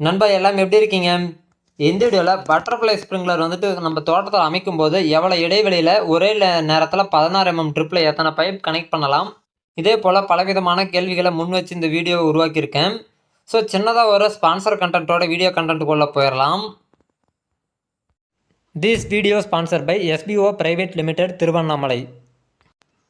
நண்பா எல்லாம் எப்படி இருக்கீங்க? இந்த வீடியோவில் பட்டர்ஃப்ளை ஸ்ப்ரிங்க்லர் வந்துட்டு நம்ம தோட்டத்தில் அமைக்கும் போது எவ்வளோ இடைவெளியில் ஒரே நேரத்தில் பதினாறு எம்எம் ட்ரிப்பில் எத்தனை பைப் கனெக்ட் பண்ணலாம்? இதே போல் பலவிதமான கேள்விகளை முன் வச்சு இந்த வீடியோவை உருவாக்கியிருக்கேன். ஸோ சின்னதாக ஒரு ஸ்பான்சர் கண்டென்ட்டோட வீடியோ கண்டென்ட்டுக்குள்ளே போயிடலாம் this video sponsor by SPO private limited Tiruvannamalai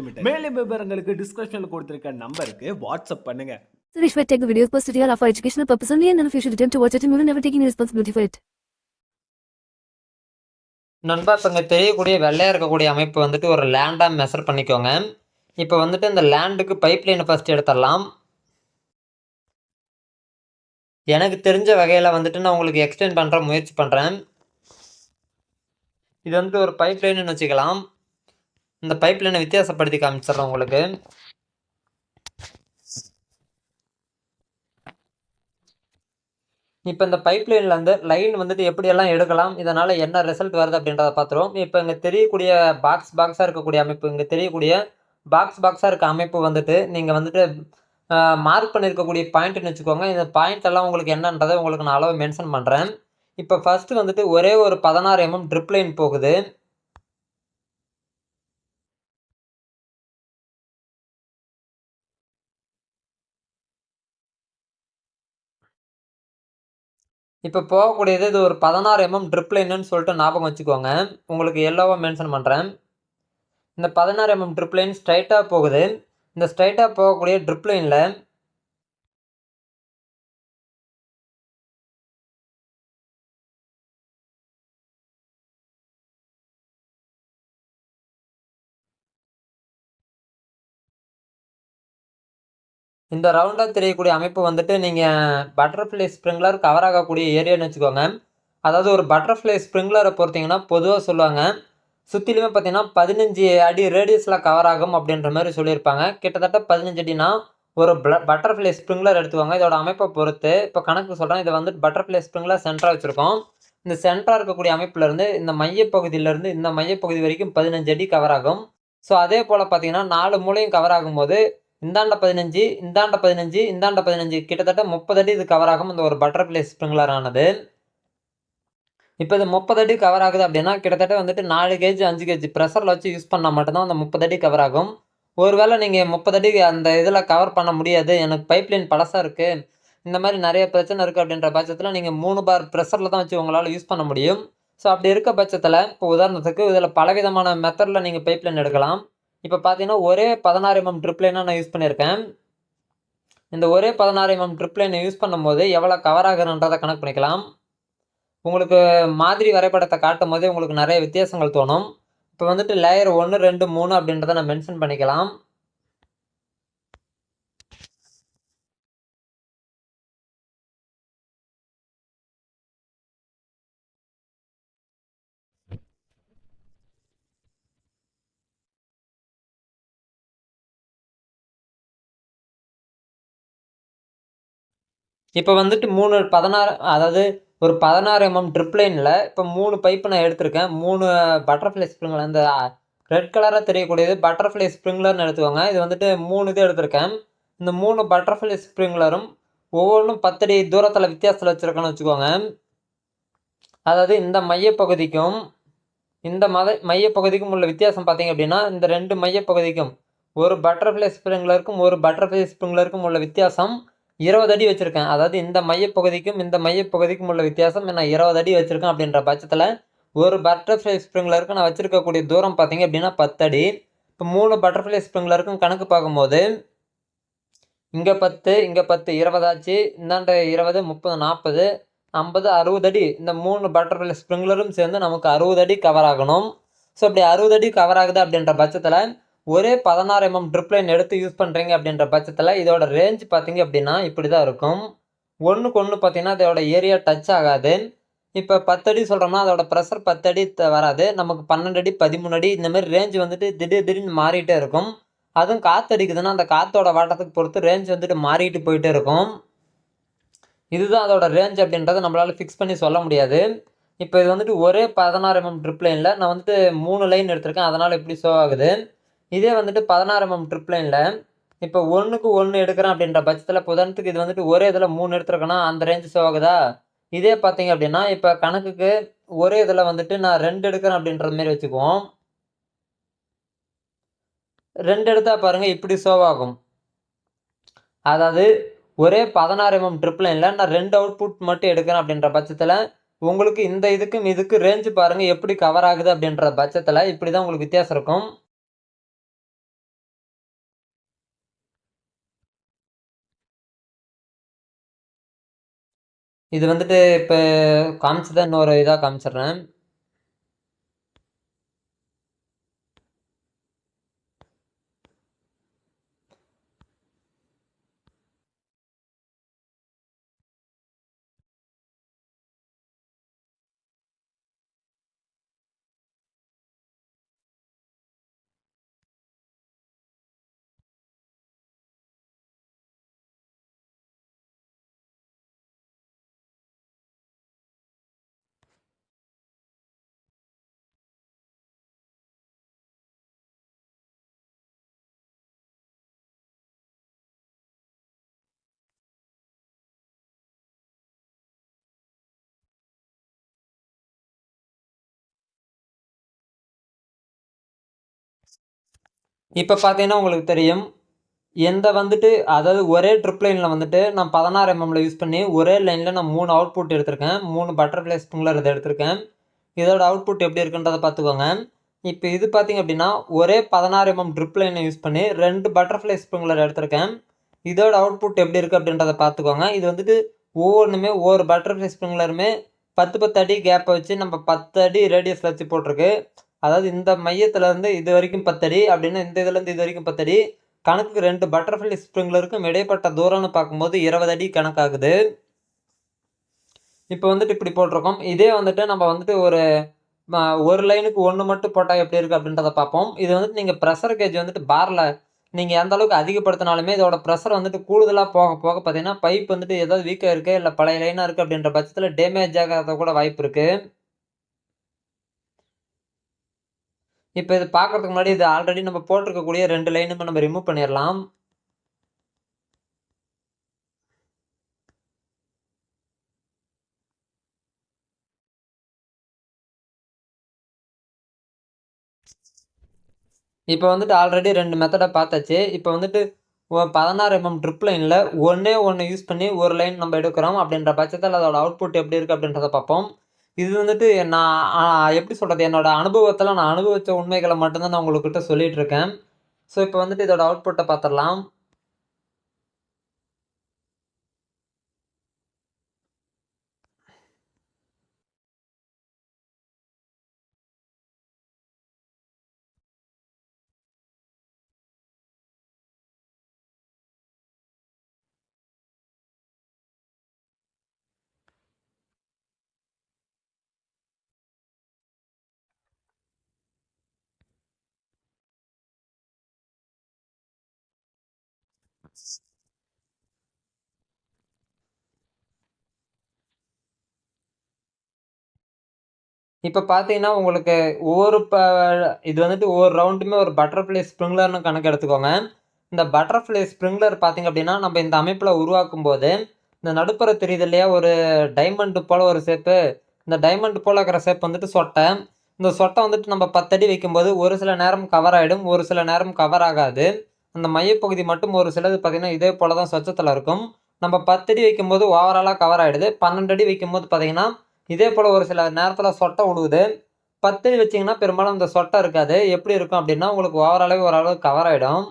limited மேலும் விவரங்களுக்கு டிஸ்கிரிப்ஷன்ல கொடுத்திருக்க நம்பருக்கு வாட்ஸ்அப் பண்ணுங்க. Suresh Vet take the videos posted here are for educational purpose only and of you should attempt to watch it we will never take any responsibility for it. நண்பா இப்போ இங்கே தெரியக்கூடிய வெள்ளையாக இருக்கக்கூடிய அமைப்பு வந்துட்டு ஒரு லேண்டாக மெஷர் பண்ணிக்கோங்க. இப்போ வந்துட்டு இந்த லேண்டுக்கு பைப் லைனை ஃபஸ்ட் எடுத்துடலாம். எனக்கு தெரிஞ்ச வகையில் வந்துட்டு நான் உங்களுக்கு எக்ஸ்டெண்ட் பண்ணுற முயற்சி பண்ணுறேன் இது வந்துட்டு ஒரு பைப் லைன்னு வச்சுக்கலாம். இந்த பைப்லைனை வித்தியாசப்படுத்தி காமிச்சிடுறேன் உங்களுக்கு. இப்போ இந்த பைப்லைனில் வந்து லைன் வந்துட்டு எப்படியெல்லாம் எடுக்கலாம் இதனால் என்ன ரிசல்ட் வருது அப்படின்றத பார்த்துருவோம். இப்போ இங்கே தெரியக்கூடிய பாக்ஸ் பாக்ஸாக இருக்கக்கூடிய அமைப்பு இங்கே தெரியக்கூடிய பாக்ஸ் பாக்ஸாக இருக்க அமைப்பு வந்துட்டு நீங்கள் வந்துட்டு மார்க் பண்ணியிருக்கக்கூடிய பாயிண்ட்னு வச்சுக்கோங்க. இந்த பாயிண்ட் எல்லாம் உங்களுக்கு என்னன்றதை உங்களுக்கு நான் அளவு மென்ஷன் பண்ணுறேன் இப்போ ஃபஸ்ட்டு வந்துட்டு ஒரே ஒரு பதினாறு எம்எம் ட்ரிப் லைன் போகுது. இப்போ போகக்கூடியது இது ஒரு பதினாறு எம்எம் ட்ரிப் லைன்னு சொல்லிட்டு ஞாபகம் வச்சுக்கோங்க. உங்களுக்கு எல்லோவாக மென்ஷன் பண்ணுறேன் இந்த பதினாறு எம்எம் ட்ரிப் லைன் ஸ்ட்ரைட்டாக போகுது. இந்த ஸ்ட்ரைட்டாக போகக்கூடிய ட்ரிப் லைனில் இந்த ரவுண்டாக தெரியக்கூடிய அமைப்பு வந்துட்டு நீங்கள் பட்டர்ஃப்ளை ஸ்ப்ரிங்க்லர் கவர் ஆகக்கூடிய ஏரியான்னு வச்சுக்கோங்க. அதாவது ஒரு பட்டர்ஃப்ளை ஸ்ப்ரிங்க்லரை பொறுத்தீங்கன்னா பொதுவாக சொல்லுவாங்க. சுற்றிலுமே பார்த்தீங்கன்னா பதினஞ்சு அடி ரேடியஸில் கவர் ஆகும் அப்படின்ற மாதிரி சொல்லியிருப்பாங்க. கிட்டத்தட்ட பதினஞ்சு அடினா ஒரு பட்டர்ஃப்ளை ஸ்ப்ரிங்க்லர் எடுத்துக்கோங்க. இதோட அமைப்பை பொறுத்து இப்போ கணக்கு சொல்கிறேன் இதை வந்து பட்டர்ஃப்ளை ஸ்ப்ரிங்க்லர் சென்டராக வச்சுருக்கோம். இந்த சென்டராக இருக்கக்கூடிய அமைப்புலேருந்து இந்த மையப்பகுதியிலேருந்து இந்த மையப்பகுதி வரைக்கும் பதினஞ்சு அடி கவர் ஆகும். ஸோ அதே போல் பார்த்தீங்கன்னா நாலு மூலையும் கவர் ஆகும்போது இந்தாண்ட பதினஞ்சு இந்தாண்ட பதினஞ்சு இந்தாண்ட பதினஞ்சு. கிட்டத்தட்ட முப்பது அடி இது கவர் ஆகும். இந்த ஒரு பட்டர்ஃப்ளை ஸ்ப்ரிங்லர் ஆனது. இப்போ இது முப்பது அடி கவர் ஆகுது அப்படின்னா கிட்டத்தட்ட வந்துட்டு நாலு கேஜி அஞ்சு கேஜி ப்ரெஷரில் வச்சு யூஸ் பண்ணால் மட்டும்தான் அந்த முப்பது அடி கவர் ஆகும். ஒருவேளை நீங்கள் முப்பது அடி அந்த இதில் கவர் பண்ண முடியாது. எனக்கு பைப்லைன் பழசாக இருக்குது இந்த மாதிரி நிறைய பிரச்சனை இருக்குது அப்படின்ற பட்சத்தில் நீங்கள் மூணு பார் ப்ரெஷரில் தான் வச்சு உங்களால் யூஸ் பண்ண முடியும். ஸோ அப்படி இருக்க பட்சத்தில் இப்போ உதாரணத்துக்கு இதில் பலவிதமான மெத்தடில் நீங்கள் பைப்லைன் எடுக்கலாம். இப்போ பார்த்தீங்கன்னா ஒரே பதினாறு எம்எம் ட்ரிப்லைனாக நான் யூஸ் பண்ணியிருக்கேன். இந்த ஒரே பதினாறு எம்எம் ட்ரிப்ளைனை யூஸ் பண்ணும்போது எவ்வளோ கவர் ஆகுதுன்றதை கணக்கு பண்ணிக்கலாம். உங்களுக்கு மாதிரி வரைபடத்தை காட்டும் போதே உங்களுக்கு நிறைய வித்தியாசங்கள் தோணும். இப்போ வந்துட்டு லேயர் ஒன்று ரெண்டு மூணு அப்படின்றத நான் மென்ஷன் பண்ணிக்கலாம். இப்போ வந்துட்டு மூணு பதினாறு அதாவது ஒரு பதினாறு எம்எம் ட்ரிப்ளைனில் இப்போ மூணு பைப்பு நான் எடுத்திருக்கேன். மூணு பட்டர்ஃப்ளை ஸ்ப்ரிங்கில் இந்த ரெட் கலராக தெரியக்கூடியது பட்டர்ஃப்ளை ஸ்ப்ரிங்லர்னு எடுத்துக்கோங்க. இது வந்துட்டு மூணு இது எடுத்திருக்கேன். இந்த மூணு பட்டர்ஃப்ளை ஸ்ப்ரிங்லரும் ஒவ்வொன்றும் பத்தடி தூரத்தில் வித்தியாசத்தில் வச்சுருக்கேன்னு வச்சுக்கோங்க. அதாவது இந்த மையப்பகுதிக்கும் இந்த மத மையப்பகுதிக்கும் உள்ள வித்தியாசம் பார்த்தீங்க அப்படின்னா இந்த ரெண்டு மையப்பகுதிக்கும் ஒரு பட்டர்ஃப்ளை ஸ்ப்ரிங்லருக்கும் ஒரு பட்டர்ஃப்ளை ஸ்ப்ரிங்லருக்கும் உள்ள வித்தியாசம் இருபது அடி வச்சுருக்கேன். அதாவது இந்த மையப்பகுதிக்கும் இந்த மையப்பகுதிக்கும் உள்ள வித்தியாசம் நான் இருபது அடி வச்சுருக்கேன் அப்படின்ற பட்சத்தில் ஒரு பட்டர்ஃப்ளை ஸ்ப்ரிங்லருக்கு நான் வச்சுருக்கக்கூடிய தூரம் பார்த்தீங்க அப்படின்னா பத்தடி இப்போ மூணு பட்டர்ஃப்ளை ஸ்ப்ரிங்லருக்கும் கணக்கு பார்க்கும்போது இங்கே பத்து இங்கே பத்து இருபதாச்சு இந்தாண்ட இருபது முப்பது நாற்பது ஐம்பது அறுபது அடி. இந்த மூணு பட்டர்ஃப்ளை ஸ்ப்ரிங்லரும் சேர்ந்து நமக்கு அறுபது அடி கவர் ஆகணும். ஸோ அப்படி அறுபது அடி கவர் ஆகுது அப்படின்ற பட்சத்தில் ஒரே பதினாறு எம்எம் ட்ரிப் லைன் எடுத்து யூஸ் பண்ணுறீங்க அப்படின்ற பட்சத்தில் இதோட ரேஞ்ச் பார்த்தீங்க அப்படின்னா இப்படி தான் இருக்கும். ஒன்றுக்கு ஒன்று பார்த்தீங்கன்னா இதோட ஏரியா டச் ஆகாது. இப்போ பத்தடி சொல்கிறோம்னா அதோட ப்ரெஷர் பத்தடி வராது. நமக்கு பன்னெண்டு அடி பதிமூணு அடி இந்த மாதிரி ரேஞ்ச் வந்துட்டு திடீர் திடீர்னு மாறிட்டே இருக்கும். அதுவும் காற்று அடிக்குதுன்னா அந்த காற்றோட வாட்டத்துக்கு பொறுத்து ரேஞ்ச் வந்துட்டு மாறிட்டு போயிட்டே இருக்கும். இதுதான் அதோட ரேஞ்ச் அப்படின்றத நம்மளால் ஃபிக்ஸ் பண்ணி சொல்ல முடியாது. இப்போ இது வந்துட்டு ஒரே பதினாறு எம்எம் ட்ரிப் லைனில் நான் வந்துட்டு மூணு லைன் எடுத்திருக்கேன். அதனால் எப்படி ஷோ ஆகுது. இதே வந்துட்டு பதினாறு எம்எம் ட்ரிப் லைனில் இப்போ ஒன்றுக்கு ஒன்று எடுக்கிறேன் அப்படின்ற பட்சத்தில் புதனத்துக்கு இது வந்துட்டு ஒரே இதில் மூணு எடுத்துருக்கேன்னா அந்த ரேஞ்சு ஷோ ஆகுதா இதே பார்த்தீங்க அப்படின்னா இப்போ கணக்குக்கு ஒரே இதில் வந்துட்டு நான் ரெண்டு எடுக்கிறேன் அப்படின்ற மாதிரி வச்சுக்குவோம். ரெண்டு எடுத்தால் பாருங்கள் இப்படி சோவாகும். ஆகும் அதாவது ஒரே பதினாறு எம்எம் ட்ரிப் லைனில் நான் ரெண்டு அவுட்புட் மட்டும் எடுக்கிறேன் அப்படின்ற பட்சத்தில் உங்களுக்கு இந்த இதுக்கும் இதுக்கு ரேஞ்சு பாருங்கள் எப்படி கவர் ஆகுது அப்படின்ற பட்சத்தில் இப்படி தான் உங்களுக்கு வித்தியாசம் இருக்கும். இது வந்துட்டு இப்போ காமிச்சதை இன்னொரு இதாக காமிச்சிடுறேன். இப்போ பார்த்தீங்கன்னா உங்களுக்கு தெரியும். எந்த வந்துட்டு அதாவது ஒரே ட்ரிப் லைனில் வந்துட்டு நான் பதினாறு எம்எம்ல யூஸ் பண்ணி ஒரே லைனில் நான் மூணு அவுட்புட் எடுத்திருக்கேன். மூணு பட்டர்ஃப்ளை ஸ்ப்ரிங்லர் இதை எடுத்திருக்கேன். இதோட அவுட்புட் எப்படி இருக்குன்றதை பார்த்துக்கோங்க. இப்போ இது பார்த்தீங்க அப்படின்னா ஒரே பதினாறு எம்எம் ட்ரிப் லைனை யூஸ் பண்ணி ரெண்டு பட்டர்ஃப்ளை ஸ்ப்ரிங்லர் எடுத்திருக்கேன். இதோட அவுட்புட் எப்படி இருக்குது அப்படின்றத பார்த்துக்கோங்க. இது வந்துட்டு ஒவ்வொன்றுமே ஒவ்வொரு பட்டர்ஃப்ளை ஸ்ப்ரிங்லருமே பத்து பத்து அடி கேப்பை வச்சு நம்ம பத்து அடி ரேடியஸில் வச்சு போட்டிருக்கு. அதாவது இந்த மையத்தில் இருந்து இது வரைக்கும் பத்தடி அப்படின்னா இந்த இதுலேருந்து இது வரைக்கும் பத்தடி. கணக்குக்கு ரெண்டு பட்டர்ஃப்ளை ஸ்ப்ரிங்லருக்கும் இடைப்பட்ட தூரம்னு பார்க்கும்போது இருபது அடி கணக்காகுது. இப்போ வந்துட்டு இப்படி போட்டிருக்கோம். இதே வந்துட்டு நம்ம வந்துட்டு ஒரு ஒரு லைனுக்கு ஒன்று மட்டும் போட்டால் எப்படி இருக்குது அப்படின்றத பார்ப்போம். இது வந்துட்டு நீங்கள் ப்ரெஷர் கேஜ் வந்துட்டு பாரில் நீங்கள் எந்த அளவுக்கு அதிகப்படுத்தினாலுமே இதோட ப்ரெஷர் வந்துட்டு கூடுதலாக போக போக பார்த்தீங்கன்னா பைப் வந்துட்டு ஏதாவது வீக்காக இருக்குது இல்லை பழைய லைனாக இருக்குது அப்படின்ற பட்சத்தில் டேமேஜ் ஆகிறத கூட வாய்ப்பு இருக்குது இப்போ இது பார்க்கறதுக்கு முன்னாடி இது ஆல்ரெடி நம்ம போட்டிருக்கக்கூடிய ரெண்டு லைனுமே நம்ம ரிமூவ் பண்ணிடலாம் இப்போ வந்துட்டு ஆல்ரெடி ரெண்டு மெத்தடை பார்த்தாச்சு. இப்போ வந்துட்டு பதினாறு எம்எம் ட்ரிப் லைனில் ஒன்றே ஒன்று யூஸ் பண்ணி ஒரு லைன் நம்ம எடுக்கிறோம் அப்படின்ற பட்சத்தில் அதோட அவுட்புட் எப்படி இருக்குது அப்படின்றத பார்ப்போம். இது வந்துட்டு நான் எப்படி சொல்கிறது என்னோடய அனுபவத்தில் நான் அனுபவித்த உண்மைகளை மட்டும்தான் நான் உங்கள்கிட்ட சொல்லிகிட்ருக்கேன் ஸோ இப்போ வந்துட்டு இதோட அவுட்புட்டை பார்த்துடலாம். இப்போ பார்த்தீங்கன்னா உங்களுக்கு ஒவ்வொரு ப இது வந்துட்டு ஒவ்வொரு ரவுண்டுமே ஒரு பட்டர்ஃப்ளை ஸ்ப்ரிங்லர்னு கணக்கு எடுத்துக்கோங்க. இந்த பட்டர்ஃப்ளை ஸ்ப்ரிங்லர் பார்த்தீங்க அப்படின்னா நம்ம இந்த அமைப்பில் உருவாக்கும் போது இந்த நடுப்புற தெரியுது இல்லையா ஒரு டைமண்ட் போல் ஒரு ஷேப்பு இந்த டைமண்ட் போல் இருக்கிற ஷேப் வந்துட்டு சொட்டை. இந்த சொட்டை வந்துட்டு நம்ம பத்தடி வைக்கும்போது ஒரு சில நேரம் கவர் ஆகிடும் ஒரு சில நேரம் கவர் ஆகாது. அந்த மையப்பகுதி மட்டும் ஒரு சிலது பார்த்தீங்கன்னா இதே போல தான் சொச்சத்தில் இருக்கும். நம்ம பத்தடி வைக்கும்போது ஓவராலாக கவர் ஆகிடுது பன்னெண்டு அடி வைக்கும்போது பார்த்தீங்கன்னா இதே போல் ஒரு சில நேரத்தில் சொட்டை விழுவுது பத்தடி வச்சிங்கன்னா பெரும்பாலும் இந்த சொட்டை இருக்காது. எப்படி இருக்கும் அப்படின்னா உங்களுக்கு ஓவராலாகவே ஓரளவு கவர் ஆகிடும்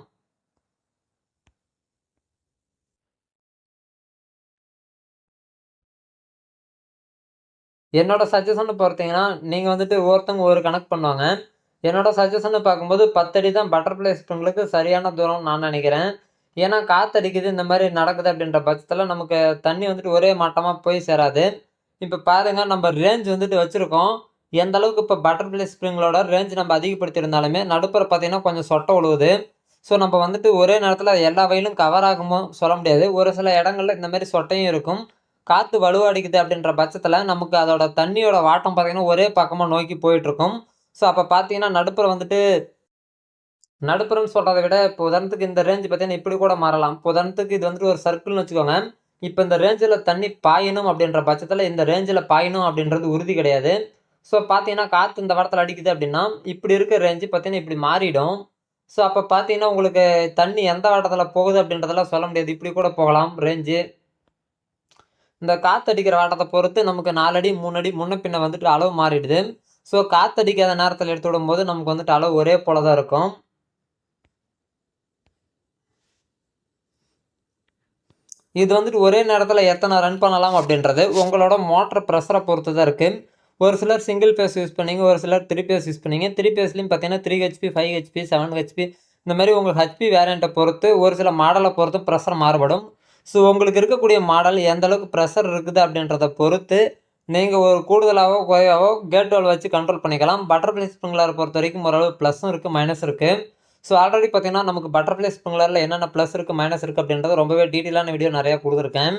என்னோட சஜஷன் பார்த்தீங்கன்னா நீங்கள் வந்துட்டு ஒவ்வொருத்தவங்க ஒரு கணக்கு பண்ணுவாங்க. என்னோட சஜஷனை பார்க்கும்போது பத்தடி தான் பட்டர்ஃப்ளை ஸ்ப்ரிங்களுக்கு சரியான தூரம் நான் நினைக்கிறேன். ஏன்னா காற்றடிக்குது இந்த மாதிரி நடக்குது அப்படின்ற பட்சத்தில் நமக்கு தண்ணி வந்துட்டு ஒரே மட்டமாக போய் சேராது. இப்போ பாருங்க நம்ம ரேஞ்ச் வந்துட்டு வச்சுருக்கோம். எந்த அளவுக்கு இப்போ பட்டர்ஃப்ளை ஸ்ப்ரிங்களோட ரேஞ்ச் நம்ம அதிகப்படுத்தியிருந்தாலுமே நடுப்புற பார்த்தீங்கன்னா கொஞ்சம் சொட்டை உழுவுது. ஸோ நம்ம வந்துட்டு ஒரே நேரத்தில் எல்லா வயலும் கவர் ஆகுமோ சொல்ல முடியாது. ஒரு சில இடங்களில் இந்த மாதிரி சொட்டையும் இருக்கும். காற்று வலுவடிக்குது அப்படின்ற பட்சத்தில் நமக்கு அதோட தண்ணியோட வாட்டம் பார்த்தீங்கன்னா ஒரே பக்கமாக நோக்கி போயிட்டுருக்கும் ஸோ அப்போ பார்த்தீங்கன்னா நடுப்புற வந்துட்டு நடுப்புறம்னு சொல்கிறத விட இப்போ உதாரணத்துக்கு இந்த ரேஞ்ச் பார்த்தீங்கன்னா இப்படி கூட மாறலாம். இப்போ உதாரணத்துக்கு இது வந்துட்டு ஒரு சர்க்கிள்னு வச்சுக்கோங்க. இப்போ இந்த ரேஞ்சில் தண்ணி பாயணும் அப்படின்ற பட்சத்தில் இந்த ரேஞ்சில் பாயணும் அப்படின்றது உறுதி கிடையாது. ஸோ பார்த்தீங்கன்னா காற்று இந்த வாரத்தில் அடிக்குது அப்படின்னா இப்படி இருக்க ரேஞ்சு பார்த்தீங்கன்னா இப்படி மாறிடும். ஸோ அப்போ பார்த்தீங்கன்னா உங்களுக்கு தண்ணி எந்த வாட்டத்தில் போகுது அப்படின்றதெல்லாம் சொல்ல முடியாது. இப்படி கூட போகலாம் ரேஞ்சு இந்த காற்று அடிக்கிற வாட்டத்தை பொறுத்து நமக்கு நாலடி மூணு அடி முன்ன பின்ன வந்துட்டு அளவு மாறிடுது. ஸோ காற்றடிக்காத நேரத்தில் எடுத்து விடும்போது நமக்கு வந்துட்டு அளவு ஒரே போல தான் இருக்கும். இது வந்துட்டு ஒரே நேரத்தில் எத்தனை ரன் பண்ணலாம் அப்படின்றது உங்களோட மோட்டர் ப்ரெஷரை பொறுத்து தான் இருக்குது ஒரு சிலர் சிங்கிள் பேஸ் யூஸ் பண்ணிங்க ஒரு சிலர் த்ரீ பேஸ் யூஸ் பண்ணிங்க. த்ரீ பேஸ்லையும் பார்த்தீங்கன்னா three HP five HP seven HP இந்த மாதிரி உங்கள் ஹெச்பி வேரியண்ட்டை பொறுத்து ஒரு சில மாடலை பொறுத்து ப்ரெஷர் மாறுபடும். ஸோ உங்களுக்கு இருக்கக்கூடிய மாடல் எந்த அளவுக்கு ப்ரெஷர் இருக்குது அப்படின்றத பொறுத்து நீங்கள் ஒரு கூடுதலாகவோ குறைவாகவோ கேட் வால் வச்சு கண்ட்ரோல் பண்ணிக்கலாம். பட்டர்ஃப்ளை ஸ்ப்ரிங்லரை பொறுத்த வரைக்கும் ஓரளவு ப்ளஸும் இருக்குது மைனஸ் இருக்குது ஸோ ஆல்ரெடி பார்த்தீங்கன்னா நமக்கு பட்டர்ஃப்ளை ஸ்ப்ரிங்லரில் என்னென்ன ப்ளஸ் இருக்குது மைனஸ் இருக்குது அப்படின்றது ரொம்பவே டீட்டெயிலான வீடியோ நிறையா கொடுத்துருக்கேன்.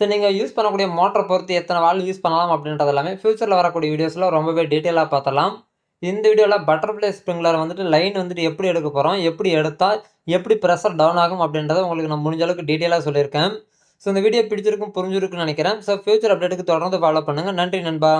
ஸோ நீங்கள் யூஸ் பண்ணக்கூடிய மோட்டரை பொறுத்து எத்தனை வால் யூஸ் பண்ணலாம் அப்படின்றது எல்லாமே ஃப்யூச்சரில் வரக்கூடிய வீடியோஸில் ரொம்பவே டீட்டெயிலாக பார்த்தலாம் இந்த வீடியோவில் பட்டர்ஃப்ளை ஸ்ப்ரிங்லர் வந்துட்டு லைன் வந்துட்டு எப்படி எடுக்க போகிறோம் எப்படி எடுத்தால் எப்படி ப்ரெஷர் டவுன் ஆகும் அப்படின்றத உங்களுக்கு நான் முடிஞ்ச அளவுக்கு டீட்டெயிலாக சொல்லியிருக்கேன். ஸோ இந்த வீடியோ பிடிச்சிருக்கும் புரிஞ்சிருக்குன்னு நினைக்கிறேன். ஸோ ஃபியூச்சர் அப்டேட்டுக்கு தொடர்ந்து ஃபாலோ பண்ணுங்கள் நன்றி நண்பா.